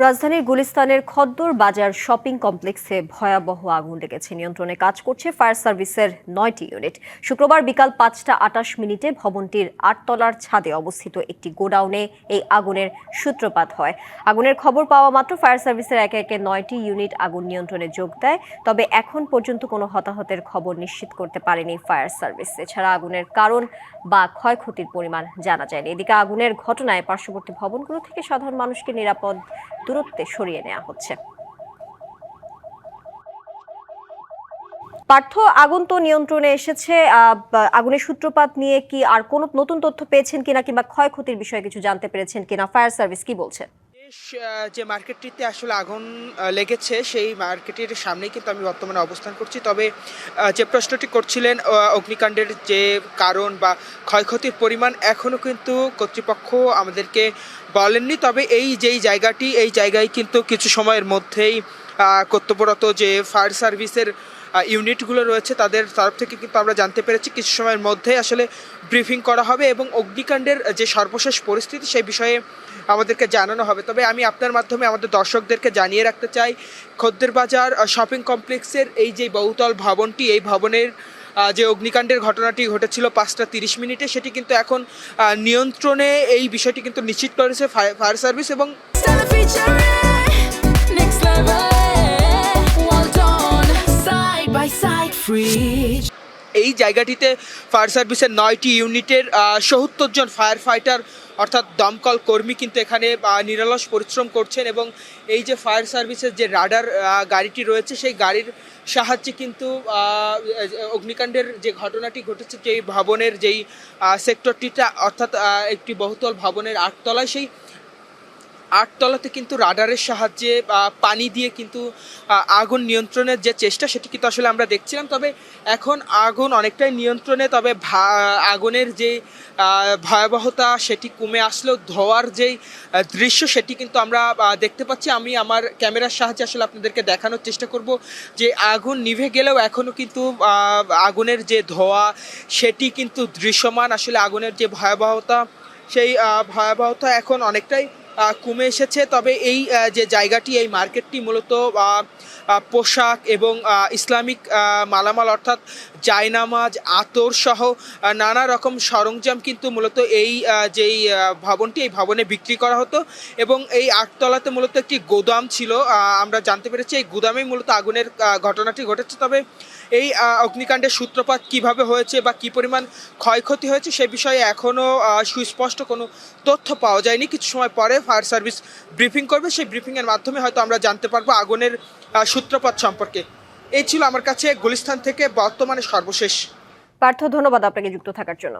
রাজধানীর গুলিস্তানের খদ্দর বাজার শপিং কমপ্লেক্সে ভয়াবহ আগুন লেগেছে। নিয়ন্ত্রণে কাজ করছে ফায়ার সার্ভিসের নয়টি ইউনিট। শুক্রবার বিকাল পাঁচটা আটাশ মিনিটে ভবনটির আটতলার ছাদে অবস্থিত একটি গোডাউনে এই আগুনের সূত্রপাত হয়। আগুনের খবর পাওয়া মাত্র ফায়ার সার্ভিসের একে একে নয়টি ইউনিট আগুন নিয়ন্ত্রণে যোগ দেয়। তবে এখন পর্যন্ত কোনো হতাহতের খবর নিশ্চিত করতে পারেনি ফায়ার সার্ভিস। এছাড়া আগুনের কারণ বা ক্ষয়ক্ষতির পরিমাণ জানা যায়নি। এদিকে আগুনের ঘটনায় পার্শ্ববর্তী ভবনগুলো থেকে সাধারণ মানুষকে নিরাপদ দূরত্বে সরিয়ে নেওয়া হচ্ছে। পার্থ আগুন তো নিয়ন্ত্রণে এসেছে আগুনের সূত্রপাত নিয়ে কি আর কোনো নতুন তথ্য পেয়েছেন কিনা কিংবা ক্ষয়ক্ষতির বিষয়ে কিছু জানতে পেরেছেন কিনা? ফায়ার সার্ভিস কি বলছে? যে মার্কেটটিতে আসলে আগুন লেগেছে, সেই মার্কেটের সামনেই কিন্তু আমি বর্তমানে অবস্থান করছি। তবে যে প্রশ্নটি করছিলেন অগ্নিকাণ্ডের যে কারণ বা ক্ষয়ক্ষতির পরিমাণ এখনও কিন্তু কর্তৃপক্ষ আমাদেরকে বলেননি। তবে এই যেই জায়গাটি, এই জায়গায় কিন্তু কিছু সময়ের মধ্যেই কর্তব্যরত যে ফায়ার সার্ভিসের ইউনিটগুলো রয়েছে, তাদের তরফ থেকে কিন্তু আমরা জানতে পেরেছি কিছু সময়ের মধ্যে আসলে ব্রিফিং করা হবে এবং অগ্নিকাণ্ডের যে সর্বশেষ পরিস্থিতি সেই বিষয়ে আমাদেরকে জানানো হবে। তবে আমি আপনার মাধ্যমে আমাদের দর্শকদেরকে জানিয়ে রাখতে চাই, খদ্দের বাজার শপিং কমপ্লেক্সের এই যে বহুতল ভবনটি, এই ভবনের যে অগ্নিকাণ্ডের ঘটনাটি ঘটেছিল পাঁচটা তিরিশ মিনিটে, সেটি কিন্তু এখন নিয়ন্ত্রণে এই বিষয়টি কিন্তু নিশ্চিত করেছে ফায়ার সার্ভিস এবং এই জায়গাটিতে ফায়ার সার্ভিসের নয়টি ইউনিটের সত্তর জন ফায়ার ফাইটার অর্থাৎ দমকল কর্মী কিন্তু এখানে নিরলস পরিশ্রম করছেন এবং এই যে ফায়ার সার্ভিসের যে রাডার গাড়িটি রয়েছে, সেই গাড়ির সাহায্যে কিন্তু অগ্নিকাণ্ডের যে ঘটনাটি ঘটেছে, যেই ভবনের যেই সেক্টরটিটা অর্থাৎ একটি বহুতল ভবনের আটতলায়, সেই আটতলাতে কিন্তু রাডারের সাহায্যে পানি দিয়ে কিন্তু আগুন নিয়ন্ত্রণের যে চেষ্টা, সেটি কিন্তু আসলে আমরা দেখছিলাম। তবে এখন আগুন অনেকটাই নিয়ন্ত্রণে, তবে আগুনের যে ভয়াবহতা, সেটি কমে আসলেও ধোয়ার যেই দৃশ্য, সেটি কিন্তু আমরা দেখতে পাচ্ছি। আমি আমার ক্যামেরার সাহায্যে আসলে আপনাদেরকে দেখানোর চেষ্টা করব যে, আগুন নিভে গেলেও এখনও কিন্তু আগুনের যে ধোয়া, সেটি কিন্তু দৃশ্যমান। আসলে আগুনের যে ভয়াবহতা, সেই ভয়াবহতা এখন অনেকটাই কমে এসেছে। তবে এই যে জায়গাটি, এই মার্কেটটি মূলত পোশাক এবং ইসলামিক মালামাল অর্থাৎ জায়নামাজ, আতর সহ নানা রকম সরঞ্জাম কিন্তু মূলত এই যেই ভবনটি, এই ভবনে বিক্রি করা হতো এবং এই আটতলাতে মূলত একটি গোদাম ছিল। আমরা জানতে পেরেছি এই গুদামেই মূলত আগুনের ঘটনাটি ঘটেছে। তবে এই অগ্নিকাণ্ডের সূত্রপাত কীভাবে হয়েছে বা কি পরিমাণ ক্ষয়ক্ষতি হয়েছে সে বিষয়ে এখনও সুস্পষ্ট কোনো তথ্য পাওয়া যায়নি। কিছু সময় পরে ফায়ার সার্ভিস ব্রিফিং করবে। সেই ব্রিফিংয়ের মাধ্যমে হয়তো আমরা জানতে পারব আগুনের সূত্রপাত সম্পর্কে। এই ছিল আমার কাছে গুলিস্তান থেকে বর্তমানে সর্বশেষ। পার্থ, ধন্যবাদ আপনাকে যুক্ত থাকার জন্য।